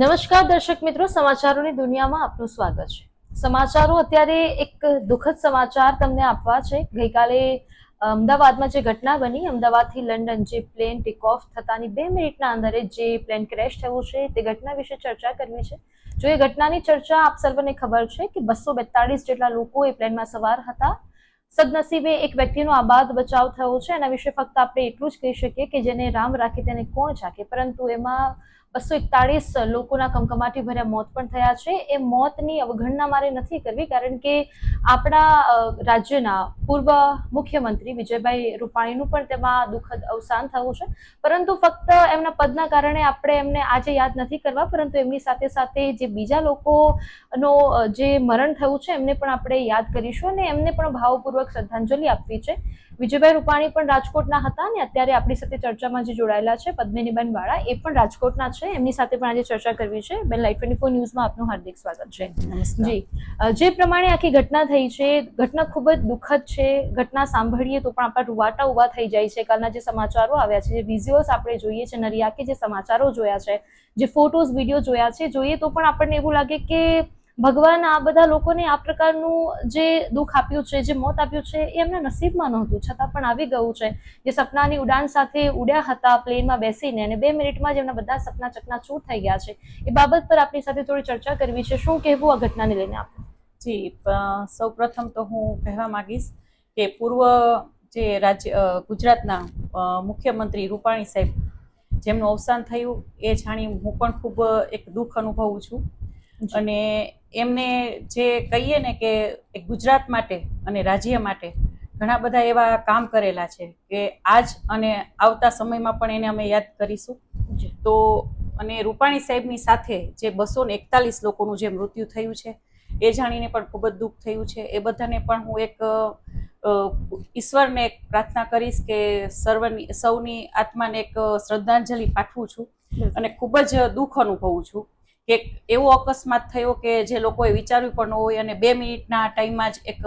નમસ્કાર દર્શક મિત્રો, સમાચારોની દુનિયામાં આપનું સ્વાગત છે. સમાચારો અત્યારે એક દુઃખદ સમાચાર તમને આપવા છે. ગઈકાલે અમદાવાદમાં જે ઘટના બની, અમદાવાદથી લંડન જે પ્લેન ટેક ઓફ થતાની બે મિનિટના અંદર જે પ્લેન ક્રેશ થયું છે, તે ઘટના વિશે ચર્ચા કરવી છે. જો એ ઘટનાની ચર્ચા આપ સર્વને ખબર છે કે બસો બેતાળીસ જેટલા લોકો એ પ્લેનમાં સવાર હતા. સદનસીબે એક વ્યક્તિનો આબાદ બચાવ થયો છે. એના વિશે ફક્ત આપણે એટલું જ કહી શકીએ કે જેને રામ રાખે તેને કોણ ચાકે પરંતુ એમાં બસો એકતાળીસ લોકોના કમકમાટી ભર્યા મોત પણ થયા છે. એ મોતની અવગણના મારે નથી કરવી, કારણ કે આપણા રાજ્યના પૂર્વ મુખ્યમંત્રી વિજયભાઈ રૂપાણીનું પણ તેમાં દુઃખદ અવસાન થયું છે. પરંતુ ફક્ત એમના પદના કારણે આપણે એમને આજે યાદ નથી કરવા, પરંતુ એમની સાથે સાથે જે બીજા લોકોનો જે મરણ થયું છે, એમને પણ આપણે યાદ કરીશું અને એમને પણ ભાવપૂર્વક શ્રદ્ધાંજલિ આપવી છે. વિજયભાઈ રૂપાણી પણ રાજકોટના હતા અને અત્યારે આપણી સાથે ચર્ચામાં જે જોડાયેલા છે પદ્મિનીબેન વાળા એ પણ રાજકોટના છે. એમની સાથે પણ આજે ચર્ચા કરવી છે. બેન લાઈટ ટ્વેન્ટી ફોર ન્યૂઝમાં આપનું હાર્દિક સ્વાગત છે. જી. જે પ્રમાણે આખી ઘટના થઈ છે ઘટના ખૂબ જ દુઃખદ છે. ઘટના સાંભળીએ તો પણ આપણા રૂવાટા ઊભા થઈ જાય છે. કાલના જે સમાચારો આવ્યા છે જે વિઝ્યુઅલ્સ આપણે જોઈએ છે નરિયાકે જે સમાચારો જોયા છે જે ફોટોઝ વીડિયો જોયા છે જોઈએ તો પણ આપણને એવું લાગે કે ભગવાન આ બધા લોકોને આ પ્રકારનું જે દુઃખ આપ્યું છે, જે મોત આપ્યું છે, એ એમના નસીબમાં નહોતું. છતાં પણ આવી ગયું છે. જે સપનાની ઉડાન સાથે ઉડ્યા હતા, પ્લેનમાં બેસીને અને બે મિનિટમાં જ એમના બધા સપના ચકનાચૂર થઈ ગયા છે. એ બાબત પર આપણી સાથે થોડી ચર્ચા કરવી છે. શું કહેવું આ ઘટનાને લઈને આપણે જી સૌ પ્રથમ તો હું કહેવા માંગીશ કે પૂર્વ જે રાજ્ય ગુજરાતના મુખ્યમંત્રી રૂપાણી સાહેબ જેમનું અવસાન થયું, એ જાણી હું પણ ખૂબ એક દુઃખ અનુભવું છું. અને એમને જે કહીએ ને કે ગુજરાત માટે અને રાજ્ય માટે ઘણા બધા એવા કામ કરેલા છે કે આજ અને આવતા સમયમાં પણ એને અમે યાદ કરીશું. તો અને રૂપાણી સાહેબની સાથે જે બસો ને એકતાલીસ લોકોનું જે મૃત્યુ થયું છે એ જાણીને પણ ખૂબ જ દુઃખ થયું છે. એ બધાને પણ હું એક ઈશ્વરને એક પ્રાર્થના કરીશ કે સર્વની સૌની આત્માને એક શ્રદ્ધાંજલિ પાઠવું છું અને ખૂબ જ દુઃખ અનુભવું છું. કે એવો અકસ્માત થયો કે જે લોકોએ વિચાર્યું પણ ન હોય અને બે મિનિટના ટાઈમમાં જ એક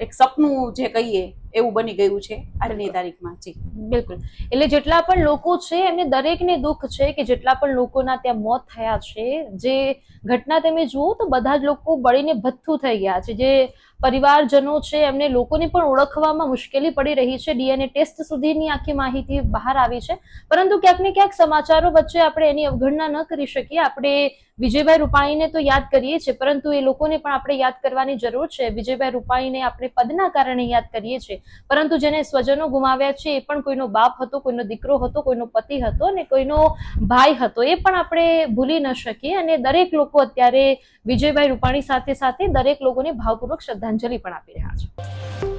એક સપનું જે કહીએ એવું બની ગયું છે આજની તારીખમાં જી. બિલકુલ. એટલે જેટલા પણ લોકો છે એમને દરેકને દુઃખ છે કે જેટલા પણ લોકોના ત્યાં મોત થયા છે જે ઘટના તમે જુઓ તો બધા જ લોકો બળીને ભથ્થું થઈ ગયા છે. જે પરિવારજનો છે એમને લોકોને પણ ઓળખવામાં મુશ્કેલી પડી રહી છે. ડીએનએ ટેસ્ટ સુધીની આખી માહિતી બહાર આવી છે. પરંતુ ક્યાંક ને ક્યાંક સમાચારો વચ્ચે આપણે એની અવગણના ન કરી શકીએ. આપણે વિજયભાઈ રૂપાણીને તો યાદ કરીએ છીએ પરંતુ એ લોકોને પણ આપણે યાદ કરવાની જરૂર છે. વિજયભાઈ રૂપાણીને આપણે પદના કારણે યાદ કરીએ છીએ. પરંતુ જેને સ્વજનો ગુમાવ્યા છે, એ પણ કોઈનો બાપ હતો, કોઈનો દીકરો હતો, કોઈનો પતિ હતો અને કોઈનો ભાઈ હતો, એ પણ આપણે ભૂલી ન શકીએ. અને દરેક લોકો અત્યારે વિજયભાઈ રૂપાણી સાથે સાથે દરેક લોકોને ભાવપૂર્વક શ્રદ્ધાંજલિ પણ આપી રહ્યા છે.